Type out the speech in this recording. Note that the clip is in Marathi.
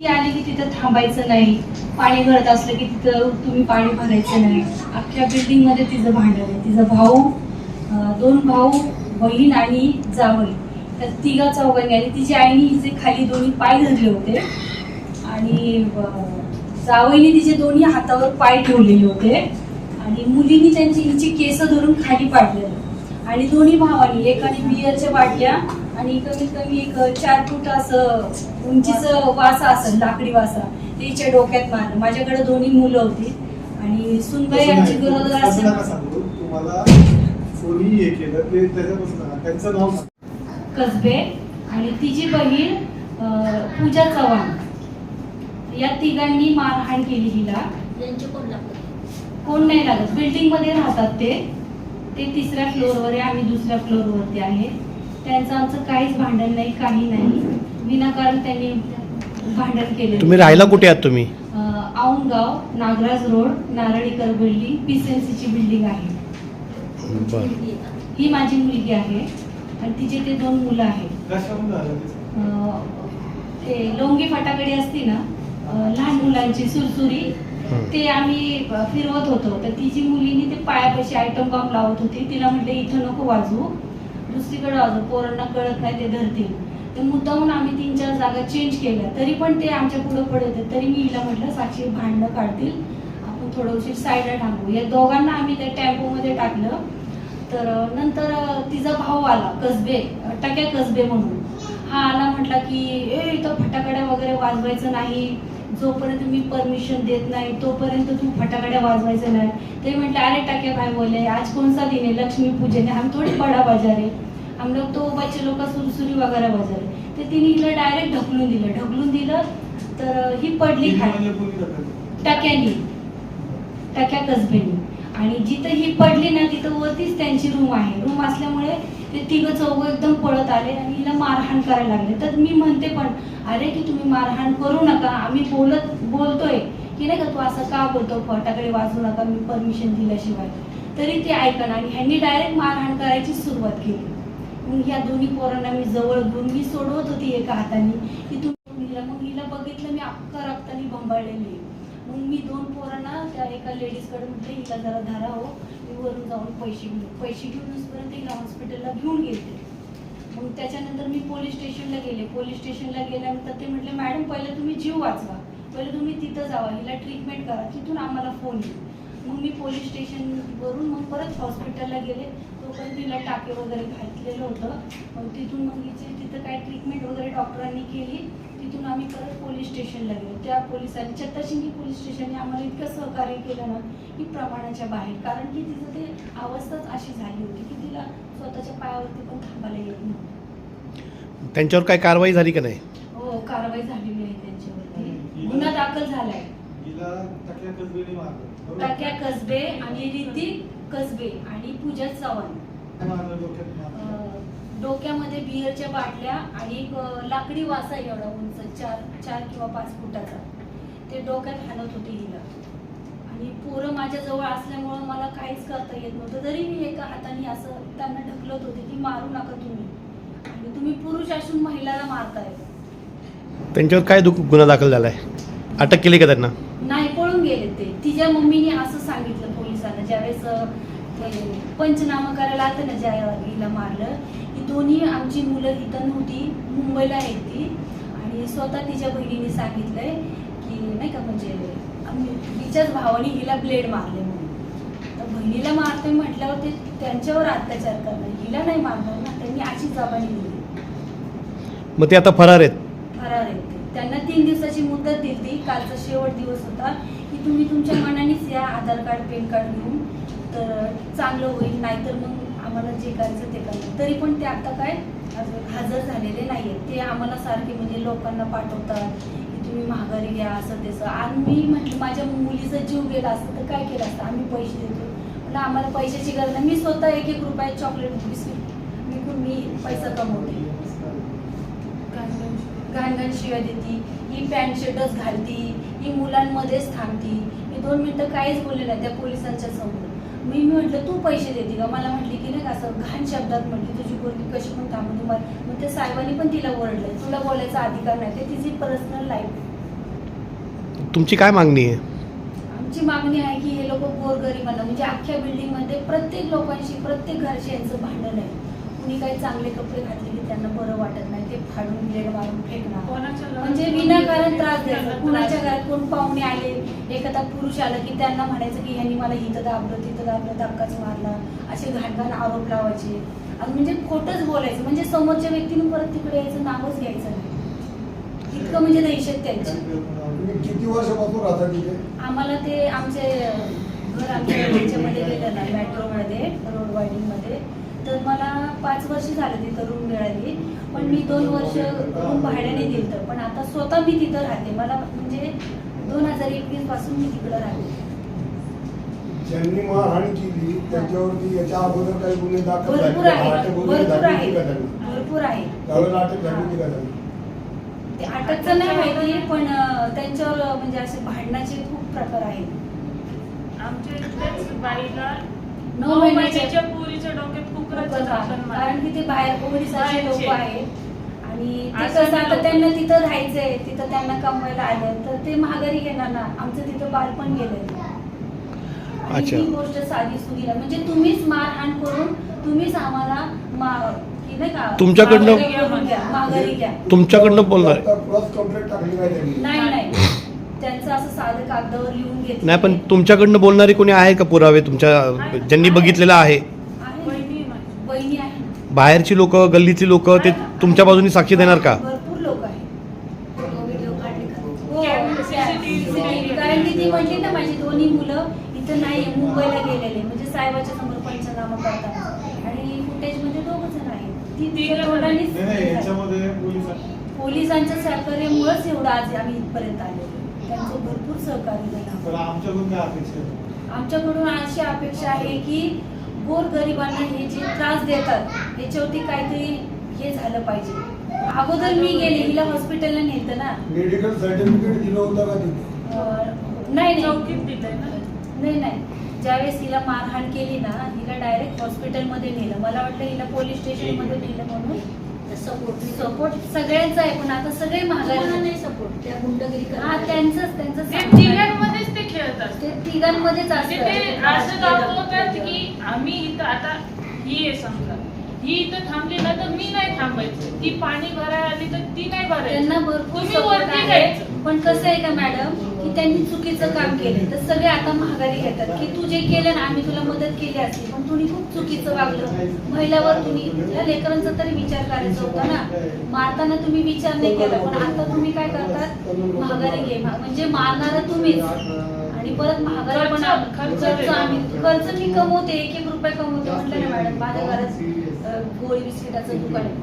ती आली की तिथं थांबायचं नाही. पाणी भरत असलं की तिथं तुम्ही पाणी भरायचं नाही. अख्ख्या बिल्डिंगमध्ये तिचं भांडण आहे. तिचा भाऊ दोन भाऊ बहीण आणि जावई. तर तिघा चौघांनी आणि तिची आईने हिचे खाली दोन्ही पाय धरले होते. आणि जावईने तिचे दोन्ही हातावर पाय ठेवलेले होते. आणि मुलींनी त्यांची हिची केस धरून खाली पाडलेलं. आणि दोन्ही भावांनी एकाने बियरच्या बाटल्या आणि कमीत कमी एक चार फूट असं उंचीचं वासा असेल लाकडी वासा ते हिच्या डोक्यात मारलं. माझ्याकडे दोन्ही मुलं होती. आणि सुनबाई गरोदर नाव सांगा. कसबे आणि तिची बहीण पूजा चव्हाण. या तिघांनी मारहाण केली हिला. यांचे कोण नाही लागत. बिल्डिंगमध्ये राहतात ते. ते तिसऱ्या फ्लोअरवर आहे आम्ही दुसऱ्या फ्लोअरवरती आहे. त्यांचं आमचं काहीच भांडण नाही काही नाही. विनाकारण त्यांनी भांडण केले तुम्ही राहायला कुठे आहात तुम्ही? औंधगाव नागराज रोड नारळीकर बिल्डिंग पीसीएनसीची बिल्डिंग आहे. बरं. ही माझी मुलगी आहे आणि तिचे ते दोन मुलं आहेत. ते? सांगा. अं, ते लोंगी फटाकडी असती ना अं, लहान मुलांची सुरसुरी हं. ते आम्ही अं, फिरवत होतो. तर तिची मुलीने ते पायापाशी आयटम बॉम्ब लावत होती. तिला म्हटलं इथं नको वाजवू. दुसरीकडे अजून पोरांना कळत नाही ते धरतील. ते मुद्दाहून आम्ही तीन चार जागा चेंज केल्या. तरी पण ते आमच्या पुढे पडत होते तरी मी हिला म्हटलं साक्षी भांडणं काढतील. आपण थोडं उशीर साईडला टाकू या दोघांना आम्ही त्या टेम्पोमध्ये टाकलं. तर नंतर तिचा भाऊ आला कसबे टक्या कसबे म्हणून. हा आला म्हटला की ए इथं फटाकड्या वगैरे वाजवायचं नाही. जोपर्यंत मी परमिशन देत नाही तोपर्यंत तू फटाकड्या वाजवायचं नाही. ते म्हटलं अरे टाक्या काय बोले आज कोणसा दिन आहे? लक्ष्मी पूजन आहे हम थोडी बडा बाजार. आहे हम लोग तो बच्चे लोक सुरसुरी वगैरे बाजार. आहे ते तिने हिला डायरेक्ट ढकलून दिलं. ढकलून दिलं तर ही पडली खाली? टाक्यानी. टाक्या कसबेनी. आणि जिथं ही पडली ना तिथं वरतीच त्यांची रूम आहे. रूम असल्यामुळे ते तिघं चौघं एकदम पळत आले आणि हिला मारहाण करायला लागले. तर मी म्हणते पण अरे की तुम्ही मारहाण करू नका. आम्ही बोलत बोलतोय की नाही का तू असं का बोलतो? फटाकडे वाजवू नका मी परमिशन दिल्याशिवाय. तरी ते ऐकणं आणि ह्यांनी डायरेक्ट मारहाण करायची सुरुवात केली. मग ह्या दोन्ही पोरांना मी जवळ घेऊन मी सोडवत होती एका हाताने की तू हिला मग हिला बघितलं मी अख्खा रक्ताने बंबाळलेली आहे. मग मी दोन पोरांना एका लेडीजकडे म्हटलं हिला जरा धारा हो मी वरून जाऊन पैसे घेऊन पैसे घेऊन येऊसपर्यंत हिला हॉस्पिटलला घेऊन गेले मग त्याच्यानंतर मी पोलीस स्टेशनला गेले. पोलीस स्टेशनला गेल्यानंतर ते म्हटले मॅडम पहिले तुम्ही जीव वाचवा. पहिले तुम्ही तिथं जावा. हिला ट्रीटमेंट करा. तिथून आम्हाला फोन येईल मग मी पोलीस स्टेशनवरून मग परत हॉस्पिटलला गेले. तोपर्यंत तिला टाके वगैरे घातलेलं होतं. मग तिथून मग हिचे तिथं काय ट्रीटमेंट वगैरे डॉक्टरांनी केली. तिथून आम्ही परत पोलीस स्टेशनला गेलो. त्या पोलिसांनी छत्रशिंगी पोलीस स्टेशनने आम्हाला इतकं सहकार्य केलं ना की प्रमाणाच्या बाहेर. कारण की तिचं ते अवस्थाच अशी झाली होती की तिला स्वतःच्या पायावरती पण थांबायला येत नव्हतं. त्यांच्यावर काय कारवाई झाली का नाही? हो कारवाई झालेली आहे त्यांच्यावरती. गुन्हा दाखल झालाय. टक्या कसबेने मारलं. बरोबर? टाक्या कसबे आणि ऋतिक कसबे आणि पूजा चव्हाण. डोक्यामध्ये बिअरच्या बाटल्या आणि एक लाकडी वासा एवढा उंच चार चार किंवा पाच फुटाचा. ते डोक्यात हाणत होते हिला. आणि पोरं माझ्याजवळ असल्यामुळं मला काहीच करता येत नव्हतं. तरी मी एका हाताने असं त्यांना ढकलत होते की मारू नका तुम्ही. आणि तुम्ही पुरुष असून महिलाला मारताय. त्यांच्यावर काय दुख गुन्हा दाखल झाला आहे अटक केली का त्यांना? नाही पळून गेले ते. तिच्या मम्मीने असं सांगितलं पोलिसांना. ज्यावेळेस पंचनामा करायला आलं ना ज्या हिला मारलं. की दोन्ही आमची मुलं इथं नव्हती मुंबईला आहेत ती आणि स्वतः तिच्या बहिणीने सांगितलंय की नाही का म्हणजे आम्ही तिच्याच भावाने हिला ब्लेड मारले म्हणून. तर बहिणीला मारतोय म्हटल्यावर ते त्यांच्यावर अत्याचार करणार. हिला नाही मारणार ना त्यांनी अशी जबानी दिली. मग ते आता फरार आहेत. फरार आहेत. त्यांना तीन दिवसाची मुदत दिली. कालचा शेवट दिवस होता. की तुम्ही तुमच्या मनानेच या आधार कार्ड पॅन कार्ड घेऊन. चांगलं होईल नाहीतर मग आम्हाला जे करायचं ते करायचं तरी पण ते आता काय अजून हजर झालेले नाही आहेत ते आम्हाला सारखे म्हणजे लोकांना पाठवतात की तुम्ही माघारी घ्या असं तसं. आणि मी म्हटलं माझ्या मुलीचा जीव गेला असतं तर काय केलं असतं? आम्ही पैसे देतो. म्हटलं आम्हाला पैशाची गरज नाही. मी स्वतः एक एक रुपये चॉकलेट बिस्किट विकून मी पैसा कमवते. घाण शिवाय देते ही पॅन्ट शर्टच घालती ही मुलांमध्येच थांबती. मी दोन मिनटं काहीच बोलले नाही त्या पोलिसांच्या समोर. मी मी म्हटलं तू पैसे देते का? मला म्हटली की नाही का असं घाण शब्दात म्हटली तुझी पोरगी कशी पण थांबू मला मग त्या साहेबांनी पण तिला ओरडलंय तुला बोलायचा अधिकार नाही. ते तिची पर्सनल लाईफ तुमची काय मागणी आहे? आमची मागणी आहे की हे लोक गोरगरिबांना म्हणजे अख्ख्या बिल्डिंगमध्ये प्रत्येक लोकांशी प्रत्येक घरशी यांचं भांडण आहे. कुणी काही चांगले कपडे घातले की त्यांना बरं वाटत नाही ते फाडून गेले मारून फेकणार. म्हणजे विनाकारण त्रास द्यायचा. कुणाच्या घरात कोण पाहुणे आले एखादा पुरुष आला की त्यांना म्हणायचं की ह्यांनी मला इथं दाबलं तिथं दाबलं धक्काच मारला असे घाणघाण आरोप लावायचे. आणि म्हणजे खोटंच बोलायचं. म्हणजे समोरच्या व्यक्तीने परत तिकडे यायचं नावच घ्यायचं नाही. इतकं म्हणजे दहशत त्यांची. किती वर्षापासून राहता तिथे? आम्हाला ते आमचे घर आमच्या ह्याच्यामध्ये गेलं ना मेट्रोमध्ये पाच वर्ष झालं तिथं रूम मिळाली. पण मी दोन वर्ष रूम भाड्याने दिलं पण आता स्वतः मी तिथं राहते. मला म्हणजे दोन हजार एकवीसपासून मी तिकडं राहते. ज्यांनी मारहाण केली. त्यांच्यावरती याच्या अगोदर काही गुन्हे दाखल झाले. भरपूर आहे. भरपूर आहे? भरपूर अटक झाली होती का त्यांना? ते अटकचं नाही माहिती पण त्यांच्यावर म्हणजे असे भांडणाचे खूप प्रकार आहेत. आमच्या इथल्याच बाईला नऊ महिन्याच्या पुरीच्या डोक्यात कारण की ते बाहेर पोलिसाचे लोक. आहेत. आणि कसं आता त्यांना तिथं राहायचंय तिथं त्यांना कमवायला आलं तर ते महागारी घेणार ना. आमचं तिथं बालपण गेलं अच्छा. ही गोष्ट साधी सुधीला. म्हणजे तुम्हीच मारहाण करून तुम्हीच आम्हाला मा- की नाही का? तुमच्याकडनं- माघारी माघारी घ्या. तुमच्याकडनं बोलणार आहे. त्यांचं असं साधं कागदावर लिहून नाही पण तुमच्याकडनं बोलणारे कोणी आहे का पुरावे? तुमच्या ज्यांनी बघितलेलं आहे आहे ना. बहिणी आहे माझी. बहिणी आहे ना. बाहेरची लोक गल्लीतली लोक ते तुमच्या बाजूनी साक्षी देणार का? भरपूर लोक आहेत. हो, कॅमेरे, त्या- CCTV CCTV. कारण की ती म्हणली ना माझी दोन्ही मुलं इथं नाही मुंबईला गेलेले. म्हणजे साहेबाच्या समोर पंचनामा करतात आणि फुटेजमध्ये दोघ जण आहेत. ती तिघं तोंडानीच नाही नाही याच्यामध्ये पोलिसांनी पोलिसांच्या सहकार्यामुळेच एवढं आज आम्ही इथपर्यंत आलेलो. त्यांचं भरपूर सहकार्य झालं. तर आमच्याकडून काय अपेक्षा आहे? आमच्याकडून अशी अपेक्षा आहे की गोर गरिबांना हे जे त्रास देतात याच्यावरती काहीतरी हे झालं पाहिजे. अगोदर मी गेले हिला हॉस्पिटलला नेलं ना. मेडिकल सर्टिफिकेट दिलं होतं का तिथे? नाही नाही. चौकीत दिलंय ना? नाही नाही. ज्यावेळेस हिला मारहाण केली ना हिला डायरेक्ट हॉस्पिटलमध्ये नेलं. मला वाटलं हिला पोलीस स्टेशनमध्ये नेलं म्हणून. सपोर्ट सपोर्ट सगळ्यांचा आहे पण आता सगळे महागारी नाही सपोर्ट त्या गुंडगिरी हा. त्यांचंच त्यांचं तिघांमध्येच ते खेळत असतात ते तिघांमध्येच म्हणजे ते असं असतं दाखवतात की आम्ही इथं आता ही आहे समजा. ही इथं थांबली ना तर मी नाही थांबायचं. ती पाणी भरायला आली तर ती नाही भरायची. त्यांना भरपूर तुम्ही support वरती आहे. जायचं. पण कसं आहे का मॅडम की त्यांनी चुकीचं काम केलं तर सगळे आता महागारी घेतात की तू जे केलं ना आम्ही तुला मदत केली असती पण तुम्ही खूप चुकीचं वागलं. महिलावर तुम्ही त्या लेकरांचा तरी विचार करायचा होता ना. मारताना तुम्ही विचार नाही केला पण आता तुम्ही काय करतात? महागारी घे. म्हणजे मारणारा तुम्हीच. आणि परत महागारी पण खर्च- आम्ही खर्च मी कमवते एक एक रुपये कमवते म्हटलं ना मॅडम माझ्या घरात गोळी बिस्किटाचं दुकान आहे.